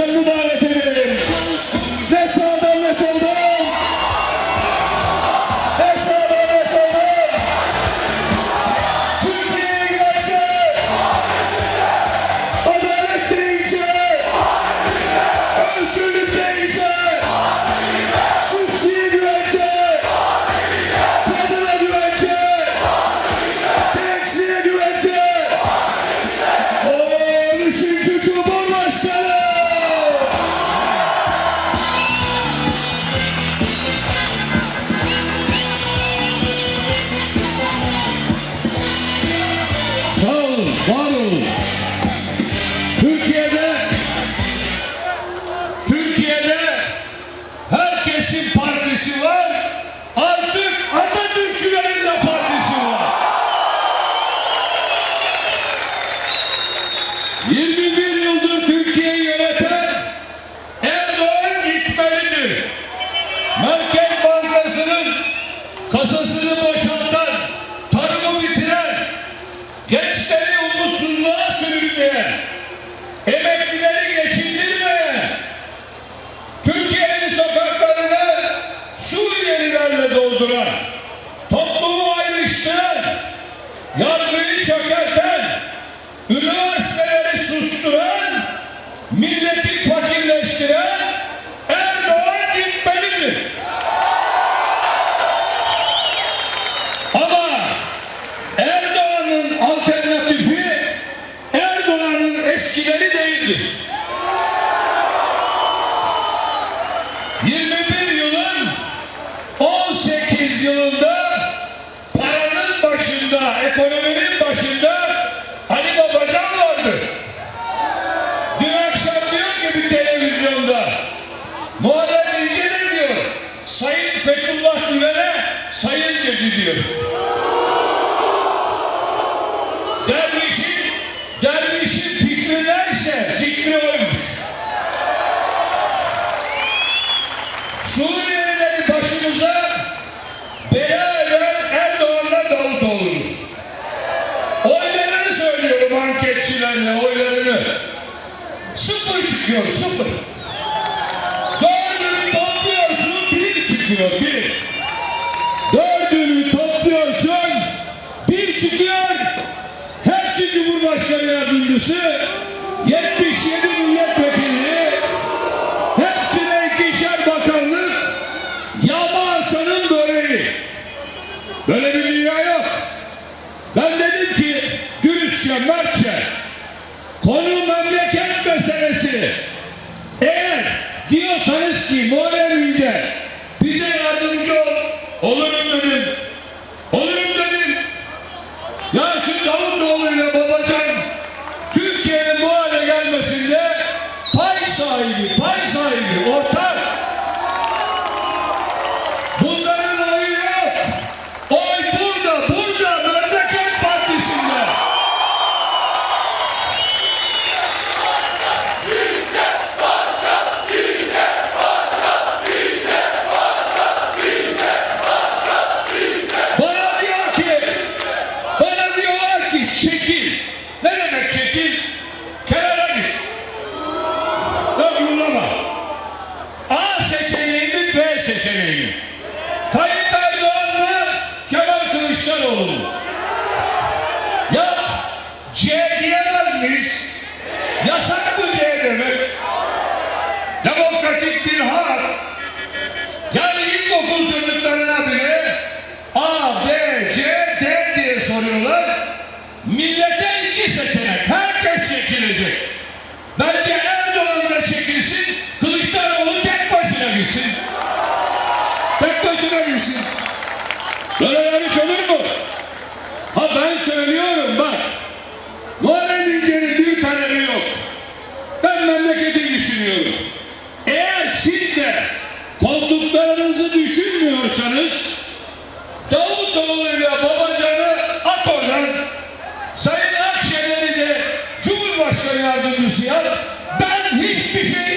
সংবিধান Duran. Media. öncüsü 77 milletvekili hepsine ikişer bakanlık yağma Hasan'ın böreği. Böyle bir dünya yok. Ben dedim ki dürüstçe, mertçe konu memleket meselesi. Eğer diyorsanız ki muhalefet millete ilgi seçenek. Herkes çekilecek. Bence Erdoğan da çekilsin, Kılıçdaroğlu tek başına gitsin. Tek başına gitsin. Böyle yanlış olur mu? Ha ben söylüyorum bak. Muharrem İnce'nin bir talebi yok. Ben memleketi düşünüyorum. Eğer siz de koltuklarınızı düşünmüyorsanız yardımcısı yap. Ben hiçbir şey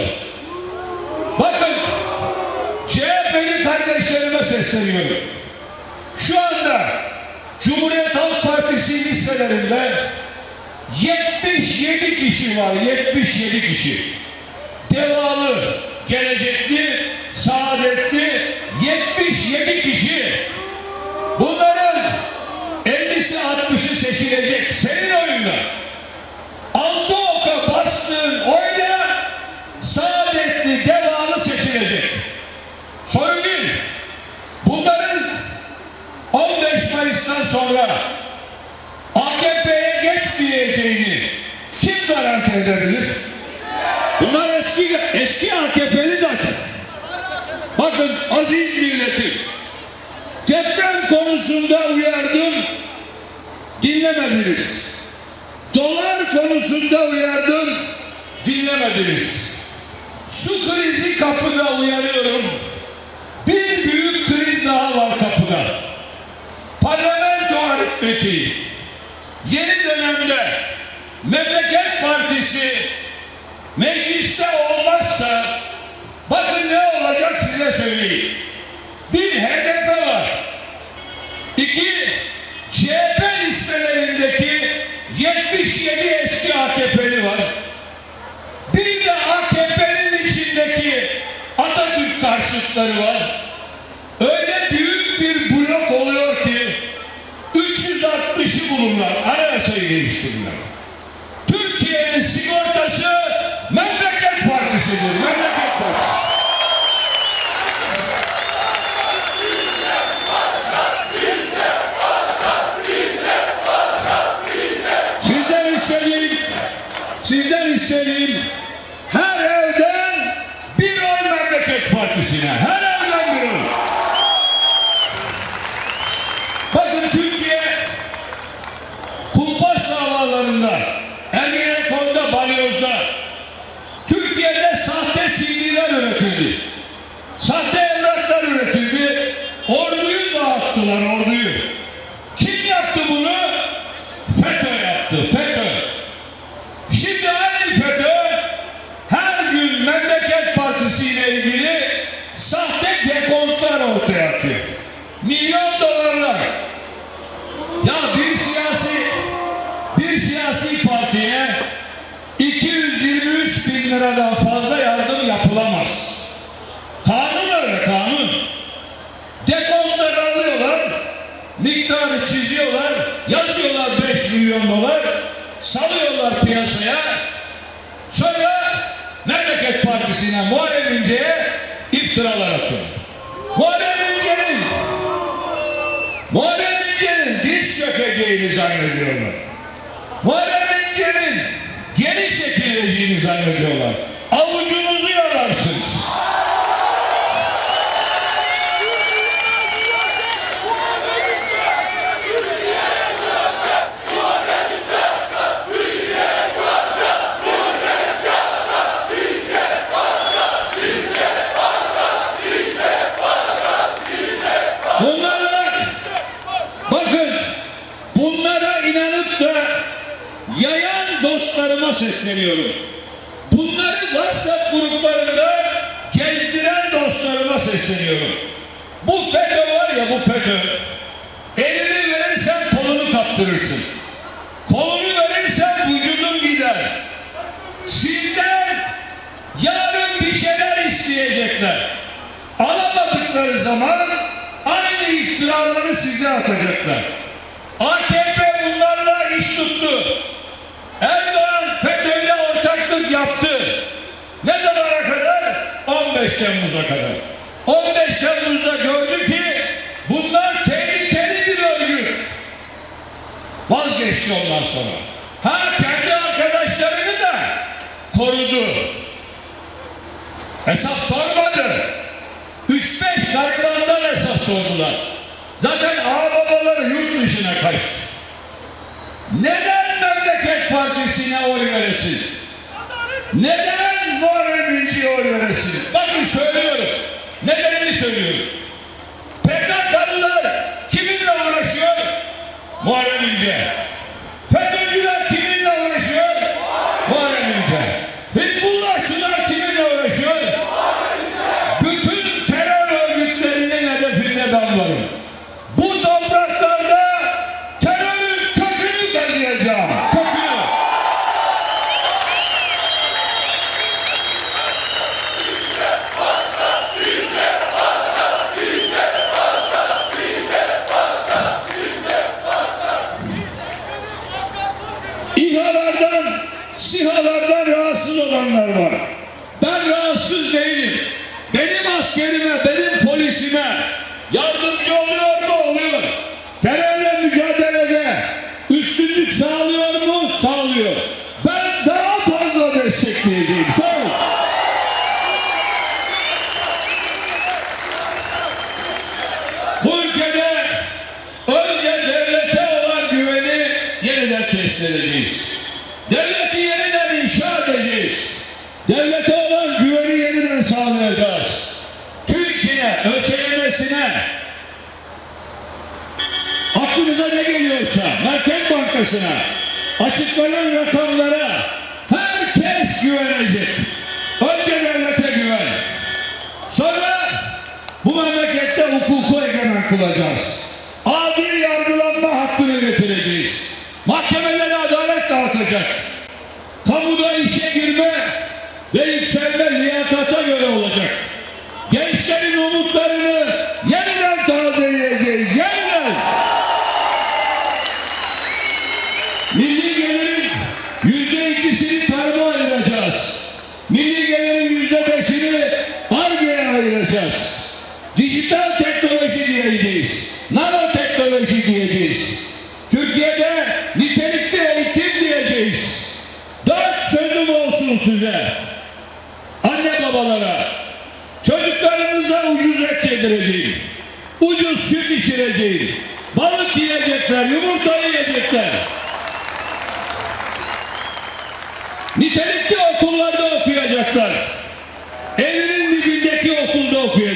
alıyorlar. Bakın CHP'li kardeşlerime sesleniyorum. Şu anda Cumhuriyet Halk Partisi listelerinde 77 kişi var, 77 kişi. Devalı, gelecekli, saadetli 77 kişi. Bunların 50'si 60'ı seçilecek senin oyunla. Konusunda uyardım. Dinlemediniz. Dolar konusunda uyardım. Dinlemediniz. Su krizi kapıda uyarıyorum. Bir büyük kriz daha var kapıda. Parlamento aritmetiği. Yeni dönemde Memleket Partisi mecliste olmazsa bakın ne olacak size söyleyeyim. Bir HDP var. İki CHP listelerindeki 77 eski AKP'li var. Bir de AKP'nin içindeki Karşıtları var. Öyle büyük bir blok oluyor ki 360'ı bulurlar. Anayasayı değiştirirler. Partisi'ne. Her evden oy. Bakın Türkiye kumpas davalarında, Ergenekon'da, Balyoz'da Türkiye'de sahte CD'ler üretildi. Sahte evraklar üretildi. Orduyu dağıttılar, orduyu. Kim yaptı bunu? FETÖ yaptı, FETÖ. Şimdi aynı FETÖ her gün Memleket Partisi ile ilgili sahte dekontlar ortaya atıyor. Milyon dolarlar. Ya bir siyasi bir siyasi partiye 223 bin liradan fazla yardım yapılamaz. Kanun öyle kanun. Dekontları alıyorlar, miktarı çiziyorlar, yazıyorlar 5 milyon dolar, salıyorlar piyasaya. Sonra Memleket Partisi'ne Muharrem İnce'ye iftiralar atıyor. Muharrem İnce'nin Muharrem İnce'nin diz çökeceğini zannediyorlar. Muharrem İnce'nin geri çekileceğini zannediyorlar. Avucunuzu Bunlara bakın bunlara inanıp da yayan dostlarıma sesleniyorum. Bunları WhatsApp gruplarında gezdiren dostlarıma sesleniyorum. Bu FETÖ var ya bu FETÖ. Elini verirsen kolunu kaptırırsın. Kolunu verirsen vücudun gider. Sizden yarın bir şeyler isteyecekler. Alamadıkları zaman iftiraları size atacaklar. AKP bunlarla iş tuttu. Erdoğan FETÖ'yle ortaklık yaptı. Ne zamana kadar? 15 Temmuz'a kadar. 15 Temmuz'da gördü ki bunlar tehlikeli bir örgüt. Vazgeçti ondan sonra. Ha kendi arkadaşlarını da korudu. Hesap sormadı. 3-5 garibandan hesap sordular. Zaten ağababaları yurt dışına kaçtı. Neden Memleket Partisi'ne oy veresin? Neden Bankası'na açıklanan rakamlara herkes güvenecek. Önce devlete güven. Sonra bu memlekette hukuku egemen kılacağız. Adil yargılanma hakkını getireceğiz. Mahkemelere adalet dağıtacak. Milli gelirin yüzde beşini ARGE'ye ayıracağız. Dijital teknoloji diyeceğiz. Nanoteknoloji diyeceğiz. Türkiye'de nitelikli eğitim diyeceğiz. Dört sözüm olsun size. Anne babalara. Çocuklarınıza ucuz et yedireceğim. Ucuz süt içireceğim. Balık yiyecekler, yumurta yiyecekler.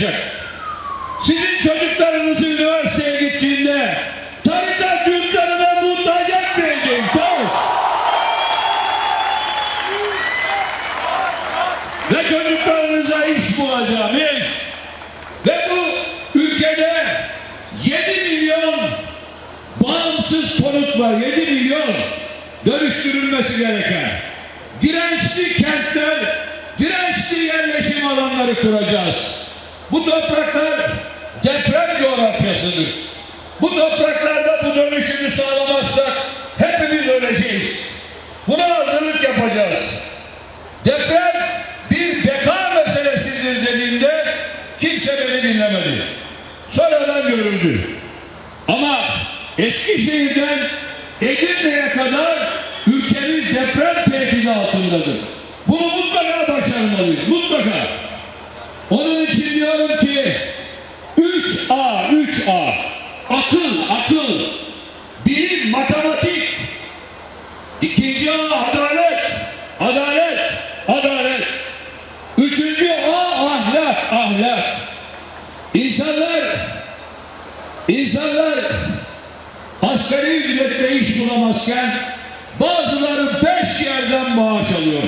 Okuyacak. Sizin çocuklarınız üniversiteye gittiğinde tarikat yurtlarına muhtaç etmeyeceğim. Sağ ol. Ve çocuklarınıza iş bulacağım. iş. Ve bu ülkede 7 milyon bağımsız konut var. 7 milyon dönüştürülmesi gereken. Dirençli kentler, dirençli yerleşim alanları kuracağız. Bu topraklar deprem coğrafyasıdır. Bu topraklarda bu dönüşümü sağlamazsak hepimiz öleceğiz. Buna hazırlık yapacağız. Deprem bir beka meselesidir dediğinde kimse beni dinlemedi. Sonradan görüldü. Ama Eskişehir'den Edirne'ye kadar ülkemiz deprem tehdidi altındadır. Bunu mutlaka başarmalıyız. Mutlaka. Onun için diyorum ki 3A, 3A. Akıl, akıl. Bilim, matematik. İkinci A adalet. Adalet, adalet. Üçüncü A ahlak, ahlak. İnsanlar, insanlar asgari ücretle iş bulamazken bazıları beş yerden maaş alıyor.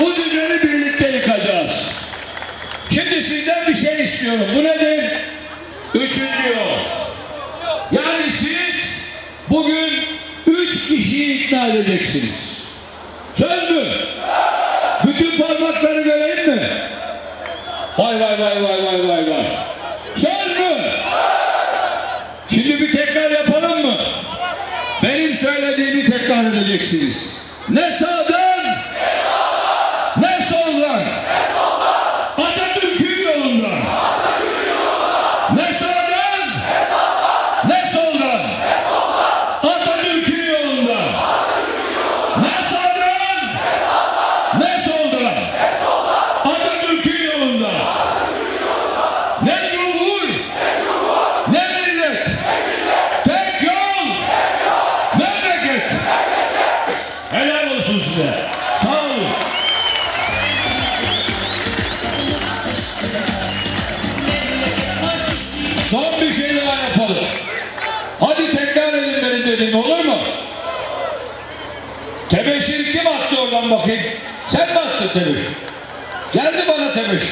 Bu düzeni birlikte yıkacağız. Şimdi sizden bir şey istiyorum. Bu nedir? Üçüncü yol. Yani siz bugün üç kişiyi ikna edeceksiniz. Söz mü? Bütün parmakları göreyim mi? Vay vay vay vay vay vay vay. Söz mü? Şimdi bir tekrar yapalım mı? Benim söylediğimi tekrar edeceksiniz. Ne sağdan? Demiş. Geldi bana demiş.